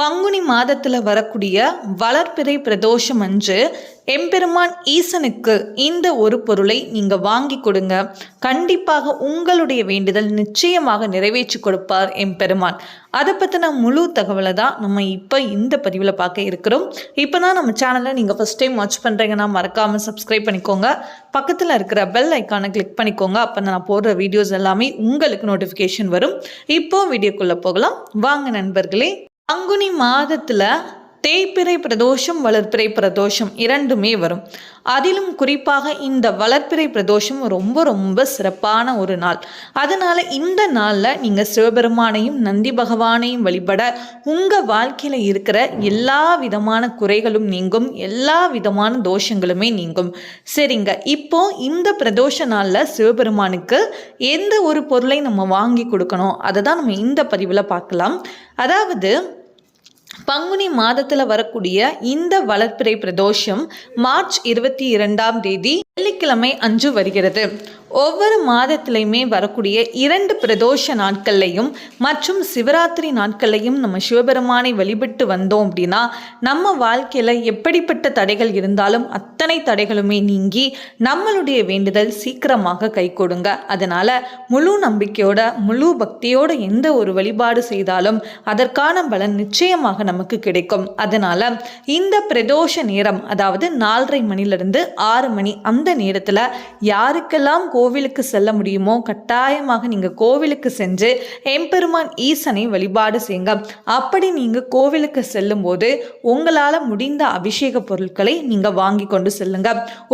பங்குனி மாதத்தில் வரக்கூடிய வளர்பிறை பிரதோஷம் அன்று எம்பெருமான் ஈசனுக்கு இந்த ஒரு பொருளை நீங்கள் வாங்கி கொடுங்க. கண்டிப்பாக உங்களுடைய வேண்டுதல் நிச்சயமாக நிறைவேற்றி கொடுப்பார் எம்பெருமான். அதை பற்றின முழு தகவலை தான் நம்ம இப்போ இந்த பதிவில் பார்க்க இருக்கிறோம். இப்போ தான் நம்ம சேனலை நீங்கள் ஃபஸ்ட் டைம் வாட்ச் பண்ணுறீங்கன்னா மறக்காமல் சப்ஸ்கிரைப் பண்ணிக்கோங்க. பக்கத்தில் இருக்கிற பெல் ஐக்கானை கிளிக் பண்ணிக்கோங்க. அப்போ நான் போடுற வீடியோஸ் எல்லாமே உங்களுக்கு நோட்டிஃபிகேஷன் வரும். இப்போ வீடியோக்குள்ளே போகலாம். வாங்க நண்பர்களே. பங்குனி மாதத்தில் தேய்பிறை பிரதோஷம் வளர்ப்பிறை பிரதோஷம் இரண்டுமே வரும். அதிலும் குறிப்பாக இந்த வளர்ப்பிறை பிரதோஷம் ரொம்ப ரொம்ப சிறப்பான ஒரு நாள். அதனால் இந்த நாளில் நீங்கள் சிவபெருமானையும் நந்தி பகவானையும் வழிபட உங்கள் வாழ்க்கையில் இருக்கிற எல்லா விதமான குறைகளும் நீங்கும். எல்லா விதமான தோஷங்களுமே நீங்கும். சரிங்க. இப்போ இந்த பிரதோஷ நாளில் சிவபெருமானுக்கு எந்த ஒரு பொருளை நம்ம வாங்கி கொடுக்கணும்? அதை தான் நம்ம இந்த பதிவில் பார்க்கலாம். அதாவது பங்குனி மாதத்தில் வரக்கூடிய இந்த வளர்ப்பிறை பிரதோஷம் மார்ச் இருபத்தி இரண்டாம் தேதி வெள்ளிக்கிழமை அன்று வருகிறது. ஒவ்வொரு மாதத்திலையுமே வரக்கூடிய இரண்டு பிரதோஷ நாட்கள்லையும் மற்றும் சிவராத்திரி நாட்கள்லையும் நம்ம சிவபெருமானை வழிபட்டு வந்தோம் அப்படின்னா நம்ம வாழ்க்கையில் எப்படிப்பட்ட தடைகள் இருந்தாலும் அத்தனை தடைகளுமே நீங்கி நம்மளுடைய வேண்டுதல் சீக்கிரமாக கை கொடுங்க. அதனால் முழு நம்பிக்கையோட முழு பக்தியோட எந்த ஒரு வழிபாடு செய்தாலும் அதற்கான பலன் நிச்சயமாக நமக்கு கிடைக்கும். அதனால் இந்த பிரதோஷ நேரம் அதாவது நாலரை மணிலிருந்து ஆறு மணி அந்த நேரத்தில் யாருக்கெல்லாம் கோ கோவிலுக்கு செல்ல முடியுமோ? கட்டாயமாக நீங்கள் கோவிலுக்கு சென்று எம்பெருமான் ஈசனை வழிபாடு செய்யுங்க. அப்படி நீங்கள் கோவிலுக்கு செல்லும்போது உங்களால் முடிந்த அபிஷேக பொருட்களை நீங்கள் வாங்கி கொண்டு செல்லுங்க.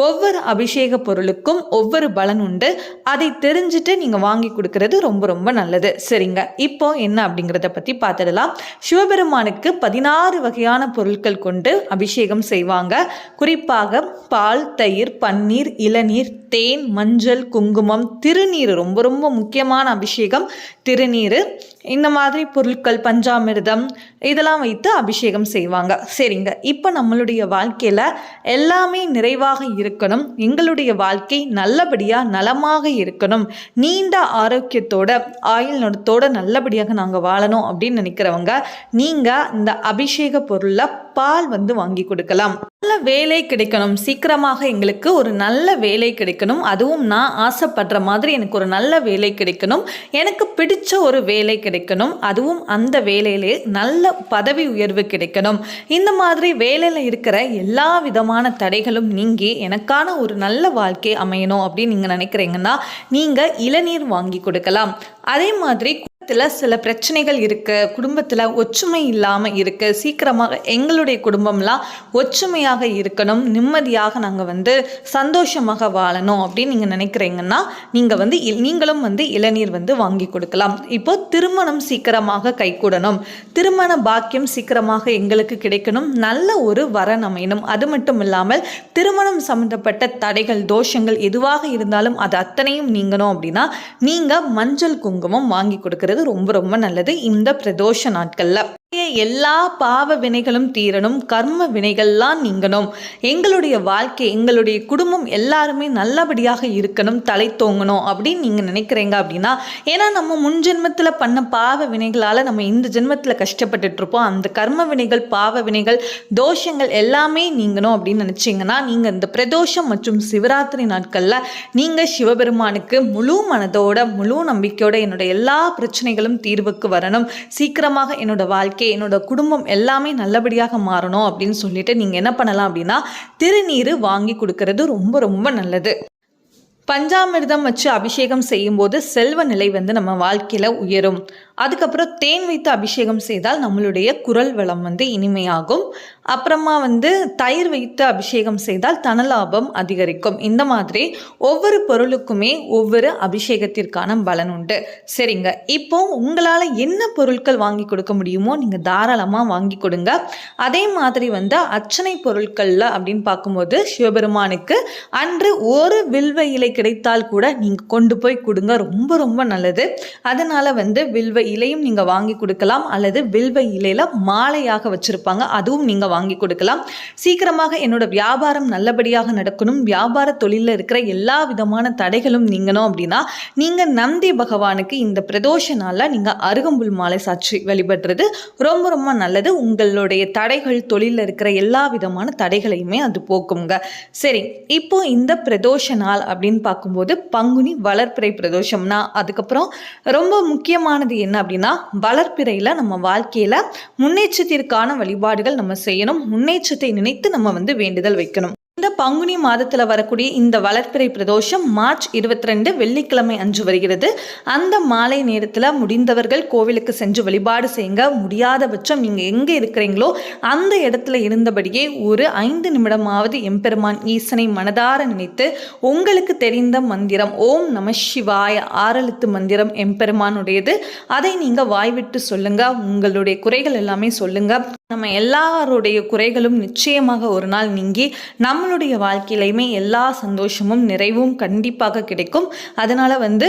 ஒவ்வொரு அபிஷேக பொருளுக்கும் ஒவ்வொரு பலன் உண்டு. அதை தெரிஞ்சுட்டு நீங்கள் வாங்கி கொடுக்கறது ரொம்ப ரொம்ப நல்லது. சரிங்க. இப்போ என்ன அப்படிங்கிறத பற்றி பார்த்துடலாம். சிவபெருமானுக்கு பதினாறு வகையான பொருட்கள் கொண்டு அபிஷேகம் செய்வாங்க. குறிப்பாக பால் தயிர் பன்னீர் இளநீர் தேன் மஞ்சள் குங்குமம் திருநீர் ரொம்ப ரொம்ப முக்கியமான அபிஷேகம் திருநீர் இந்த மாதிரி பொருட்கள் பஞ்சாமிர்தம் இதெல்லாம் வைத்து அபிஷேகம் செய்வாங்க. சரிங்க. இப்போ நம்மளுடைய வாழ்க்கையில் எல்லாமே நிறைவாக இருக்கணும். எங்களுடைய வாழ்க்கை நல்லபடியாக நலமாக இருக்கணும். நீண்ட ஆரோக்கியத்தோட ஆயுள் நடத்தோட நல்லபடியாக நாங்கள் வாழணும் அப்படின்னு நினைக்கிறவங்க நீங்கள் இந்த அபிஷேக பொருளில் பால் வந்து வாங்கி கொடுக்கலாம். நல்ல வேலை கிடைக்கணும். சீக்கிரமாக எங்களுக்கு ஒரு நல்ல வேலை கிடைக்கணும். அதுவும் நான் ஆசைப்படுற மாதிரி எனக்கு ஒரு நல்ல வேலை கிடைக்கணும். எனக்கு பிடிச்ச ஒரு வேலை கிடைக்கணும் கிடைக்கணும். அதுவும் அந்த வேலையிலே நல்ல பதவி உயர்வு கிடைக்கணும். இந்த மாதிரி வேலையில் இருக்கிற எல்லா விதமான தடைகளும் நீங்கி எனக்கான ஒரு நல்ல வாழ்க்கை அமையணும் அப்படின்னு நீங்கள் நினைக்கிறீங்கன்னா நீங்கள் இளநீர் வாங்கி கொடுக்கலாம். அதே மாதிரி குடும்பத்தில் சில பிரச்சனைகள் இருக்குது குடும்பத்தில் ஒற்றுமை இல்லாமல் இருக்குது சீக்கிரமாக எங்களுடைய குடும்பம்லாம் ஒற்றுமையாக இருக்கணும் நிம்மதியாக நாங்கள் வந்து சந்தோஷமாக வாழணும் அப்படின்னு நீங்கள் நினைக்கிறீங்கன்னா நீங்கள் வந்து நீங்களும் வந்து இளநீர் வந்து வாங்கி கொடுக்கலாம். இப்போ திருமணம் சீக்கிரமாக கைகூடணும். திருமண பாக்கியம் சீக்கிரமாக எங்களுக்கு கிடைக்கணும். நல்ல ஒரு வரன் அமையணும். அது மட்டும் இல்லாமல் திருமணம் சம்பந்தப்பட்ட தடைகள் தோஷங்கள் எதுவாக இருந்தாலும் அது அத்தனையும் நீங்கணும் அப்படின்னா நீங்கள் மஞ்சள் குங்குமம் வாங்கி கொடுக்கறது ரொம்ப ரொம்ப நல்லது. இந்த பிரதோஷ நாட்களில். எல்லா பாவ வினைகளும் தீரணும் கர்ம வினைகள்லாம் நீங்கணும். எங்களுடைய வாழ்க்கை எங்களுடைய குடும்பம் எல்லாருமே நல்லபடியாக இருக்கணும் தலை தோங்கணும் அப்படின்னு நீங்கள் நினைக்கிறீங்க அப்படின்னா ஏன்னா நம்ம முன் ஜென்மத்தில் பண்ண பாவ வினைகளால் நம்ம இந்த ஜென்மத்தில் கஷ்டப்பட்டுட்டு இருப்போம் அந்த கர்ம வினைகள் பாவ வினைகள் தோஷங்கள் எல்லாமே நீங்கணும் அப்படின்னு நினச்சிங்கன்னா நீங்கள் இந்த பிரதோஷம் மற்றும் சிவராத்திரி நாட்களில் நீங்கள் சிவபெருமானுக்கு முழு மனதோட முழு நம்பிக்கையோட என்னோட எல்லா பிரச்சனைகளும் தீர்வுக்கு வரணும். சீக்கிரமாக என்னோட வாழ்க்கை என்னோட குடும்பம் எல்லாமே நல்லபடியாக மாறணும் அப்படின்னு சொல்லிட்டு நீங்கள் என்ன பண்ணலாம் அப்படின்னா திருநீர் வாங்கி கொடுக்கறது ரொம்ப ரொம்ப நல்லது. பஞ்சாமிர்தம் வச்சு அபிஷேகம் செய்யும்போது செல்வ நிலை வந்து நம்ம வாழ்க்கையில் உயரும். அதுக்கப்புறம் தேன் வைத்து அபிஷேகம் செய்தால் நம்மளுடைய குரல் வளம் வந்து இனிமையாகும். அப்புறமா வந்து தயிர் வைத்து அபிஷேகம் செய்தால் தனலாபம் அதிகரிக்கும். இந்த மாதிரி ஒவ்வொரு பொருளுக்குமே ஒவ்வொரு அபிஷேகத்திற்கான பலன் உண்டு. சரிங்க. இப்போ உங்களால் என்ன பொருட்கள் வாங்கி கொடுக்க முடியுமோ நீங்கள் தாராளமாக வாங்கி கொடுங்க. அதே மாதிரி வந்து அர்ச்சனை பொருட்களில் அப்படின்னு பார்க்கும்போது சிவபெருமானுக்கு அன்று ஒரு வில்வ இலை கிடைத்தால் கூட நீங்கள் கொண்டு போய் கொடுங்க. ரொம்ப ரொம்ப நல்லது. அதனால் வந்து வில்வ இலையும் நீங்கள் வாங்கி கொடுக்கலாம். அல்லது வில்வ இலையில் மாலையாக வச்சுருப்பாங்க. அதுவும் நீங்கள் வாங்கி கொடுக்கலாம். சீக்கிரமாக என்னோட வியாபாரம் நல்லபடியாக நடக்கணும். வியாபார தொழிலில் இருக்கிற எல்லா விதமான தடைகளும் நீங்கணும் அப்படின்னா நீங்கள் நந்தி பகவானுக்கு இந்த பிரதோஷ நாளில் நீங்கள் அருகம்புல் மாலை சாட்சி வழிபடுறது ரொம்ப ரொம்ப நல்லது. உங்களுடைய தடைகள் தொழிலில் இருக்கிற எல்லா விதமான தடைகளையுமே அது போக்குங்க. சரி இப்போ இந்த பிரதோஷ நாள் அப்படின்னு பார்க்கும்போது பங்குனி வளர்ப்பிறை பிரதோஷம்னா அதுக்கப்புறம் ரொம்ப முக்கியமானது என்ன அப்படின்னா வளர்ப்பிறையில் நம்ம வாழ்க்கையில் முன்னேற்றத்திற்கான வழிபாடுகள் நம்ம செய்யணும். முன்னேற்றத்தை நினைத்து நம்ம வந்து வேண்டுதல் வைக்கணும். இந்த பங்குனி மாதத்தில் வரக்கூடிய இந்த வளர்ப்பிறை பிரதோஷம் மார்ச் இருபத்தி ரெண்டு வெள்ளிக்கிழமை அன்று வருகிறது. அந்த மாலை நேரத்தில் முடிந்தவர்கள் கோவிலுக்கு சென்று வழிபாடு செய்யுங்க. முடியாத பட்சம் நீங்கள் எங்கே இருக்கிறீங்களோ அந்த இடத்துல இருந்தபடியே ஒரு ஐந்து நிமிடமாவது எம்பெருமான் ஈசனை மனதார நினைத்து உங்களுக்கு தெரிந்த மந்திரம் ஓம் நம சிவாய ஆறெழுத்து மந்திரம் எம்பெருமானுடையது. அதை நீங்கள் வாய்விட்டு சொல்லுங்க. உங்களுடைய குறைகள் எல்லாமே சொல்லுங்க. நம்ம எல்லாருடைய குறைகளும் நிச்சயமாக ஒரு நாள் நீங்கி நம்மளுடைய வாழ்க்கையிலையுமே எல்லா சந்தோஷமும் நிறைவும் கண்டிப்பாக கிடைக்கும். அதனால் வந்து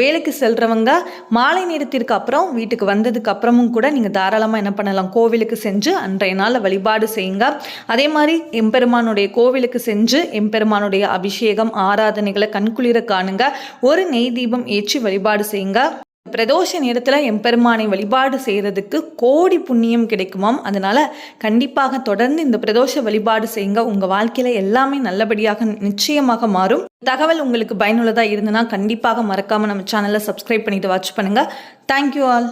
வேலைக்கு செல்கிறவங்க மாலை நேரத்திற்கு அப்புறம் வீட்டுக்கு வந்ததுக்கு அப்புறமும் கூட நீங்கள் தாராளமாக என்ன பண்ணலாம்? கோவிலுக்கு செஞ்சு அன்றைய நாள் வழிபாடு செய்யுங்க. அதே மாதிரி எம்பெருமானுடைய கோவிலுக்கு செஞ்சு எம்பெருமானுடைய அபிஷேகம் ஆராதனைகளை கண்குளிர காணுங்க. ஒரு நெய் தீபம் ஏற்றி வழிபாடு செய்யுங்க. பிரதோஷ நேரத்தில் எம்பெருமானை வழிபாடு செய்கிறதுக்கு கோடி புண்ணியம் கிடைக்குமாம். அதனால் கண்டிப்பாக தொடர்ந்து இந்த பிரதோஷ வழிபாடு செய்யுங்க உங்கள் வாழ்க்கையில் எல்லாமே நல்லபடியாக நிச்சயமாக மாறும். தகவல் உங்களுக்கு பயனுள்ளதாக இருந்ததுன்னா கண்டிப்பாக மறக்காமல் நம்ம சேனலை சப்ஸ்கிரைப் பண்ணிட்டு வாட்ச் பண்ணுங்கள் தேங்க்யூ ஆல்